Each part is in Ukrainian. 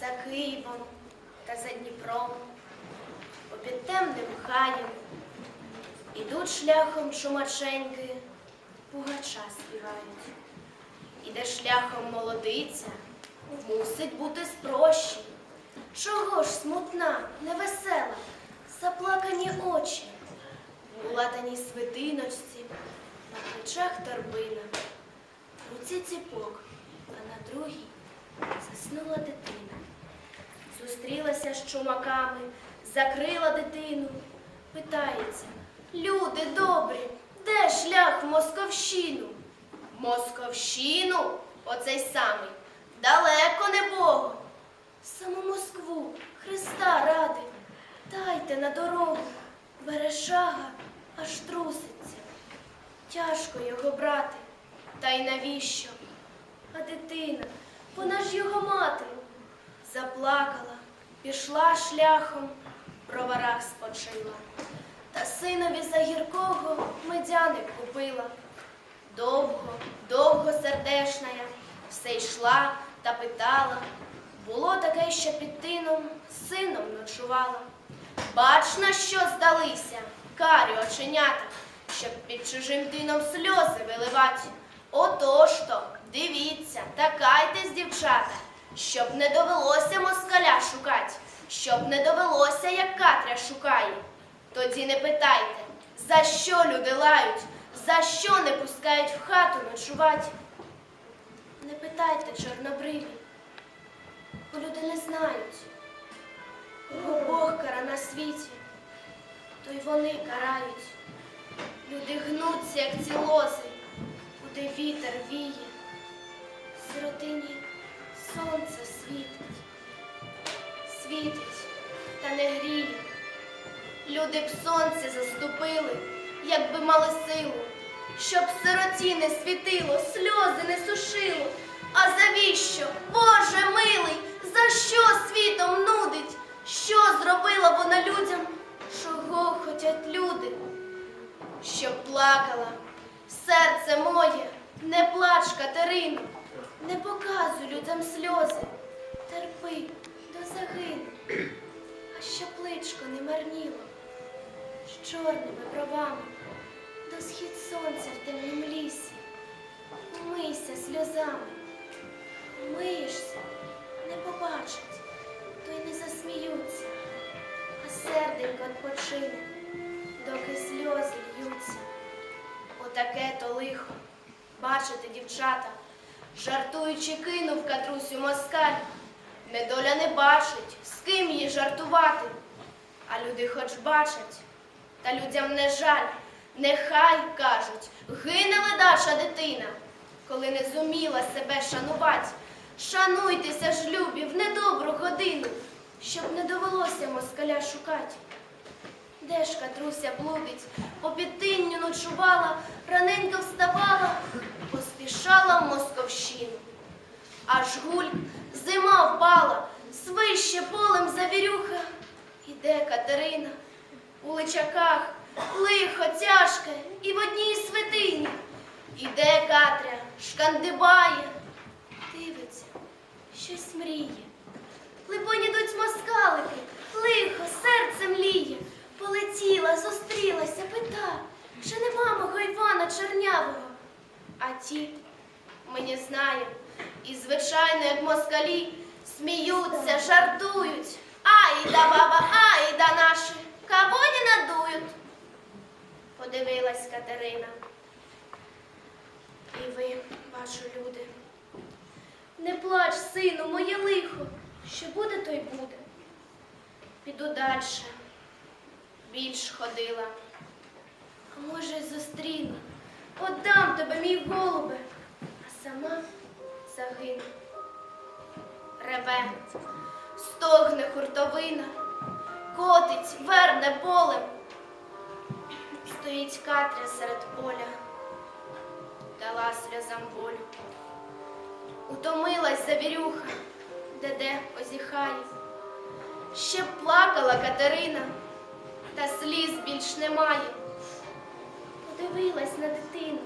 за Києвом та за Дніпром, попід темним хаєм, ідуть шляхом чумаченьки, пугача співають. Іде шляхом молодиця, мусить бути спрощі. Чого ж смутна, невесела, заплакані очі, у латаній свитиночці, на плечах торбина, в руці ціпок, а на другій заснула дитина. Зустрілася з чумаками, закрила дитину. Питається, люди добрі, де шлях в Московщину? Московщину, оцей самий, далеко не Богу. Саму Москву, Христа ради, дайте на дорогу, Верешага аж труситься. Тяжко його брати, та й навіщо? А дитина, вона ж його мати, заплакала, пішла шляхом, в броварах спочила. Та синові за гіркого медяник купила. Довго, довго сердешна я все йшла та питала. Було таке, що під тином сином ночувала. Бач, на що здалися карі оченята, щоб під чужим тином сльози виливать. Отож то, дивіться, такайтесь, дівчата, щоб не довелося москаля шукать, щоб не довелося, як Катря шукає. Тоді не питайте, за що люди лають, за що не пускають в хату ночувать. Не питайте, чорнобриві, бо люди не знають. Кого Бог кара на світі, то й вони карають. Люди гнуться, як ці лози, куди вітер віє. Сиротині сонце світить, світить та не гріє. Люди б сонце заступили, якби мали силу, щоб сироті не світило, сльози не сушило. А завіщо, Боже милий, за що світом нудить? Що зробила вона людям? Чого хотять люди? Щоб плакала, серце моє, не плач, Катерино, не показуй людям сльози, терпи до загину, а щоб личко не марніло. З чорними бровами до схід сонця в темнім лісі. Умийся сльозами, умиєшся, не побачать, то й не засміються, а серденько відпочине, доки сльози льються. Отаке то лихо, бачите, дівчата, жартуючи кинув катрусю москаль. Недоля не бачить, з ким їй жартувати. А люди хоч бачать, та людям не жаль, нехай кажуть, гине ледаша дитина, коли не зуміла себе шанувати. Шануйтеся ж, любі, в недобру годину, щоб не довелося москаля шукать. Де ж Катруся блудить, по підтинню ночувала, раненько вставала, поспішала в Московщину. Аж гуль, зима впала, свище полем завірюха. Іде Катерина у личаках, лихо тяжке і в одній святині. Іде Катря, шкандибає, дивиться, щось мріє. Либонь ідуть москалики, лихо, А ті, ми не знаємо, і, звичайно, як москалі, сміються, жартують. Ай да баба, ай да наші, кого не надують? Подивилась Катерина. І ви, бачу, люди. Не плач, сину, моє лихо, що буде, то й буде. Піду дальше, більш ходила. А може, й зустріну, отдам тебе, мій голубе, а сама загину. Реве, стогне хуртовина, котить, верне полем. Стоїть Катря серед поля, дала сльозам волю. Утомилась завірюха, де-де позіхає. Ще плакала Катерина, та сліз більш немає дивилась на дитину,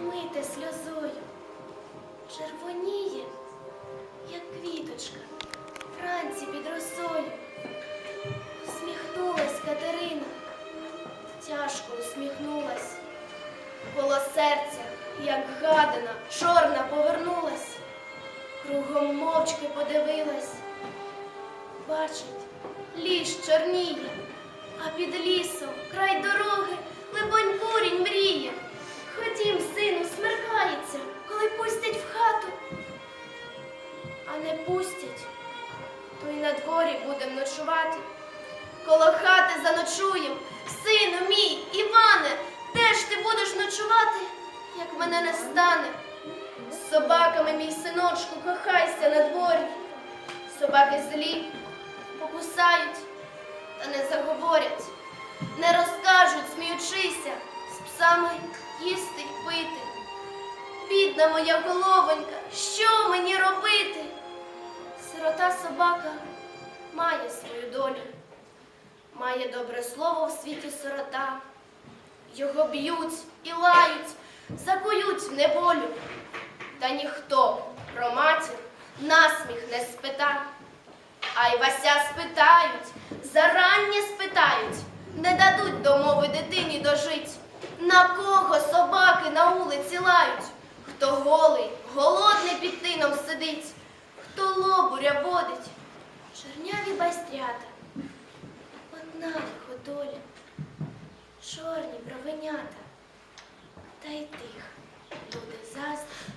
мите сльозою, червоніє, як квіточка, вранці під росою. Усміхнулась Катерина, тяжко усміхнулась, коло серця, як гадина, чорна повернулась, кругом мовчки подивилась, бачить, ліс чорніє. А під лісом край дороги либонь курінь мріє. Ходім, сину, смеркається, коли пустять в хату. А не пустять, то й на дворі будем ночувати. Коло хати заночуєм, сину мій, Іване, де ж ти будеш ночувати, як мене не стане? З собаками, мій синочку, кохайся на дворі. Собаки злі покусають, та не заговорять, не розкажуть, сміючися, з псами їсти й пити. Бідна моя головонька, що мені робити? Сирота собака має свою долю, має добре слово в світі сирота. Його б'ють і лають, закують в неволю. Та ніхто про матір насміх не спита. А й Вася спитають, зарання спитають, не дадуть до мови дитині дожить. На кого собаки на вулиці лають? Хто голий, голодний під тином сидить, хто лобуря водить, чорняві байстрята, одна його доля, чорні бровенята, та й тих люди заздрі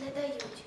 не дають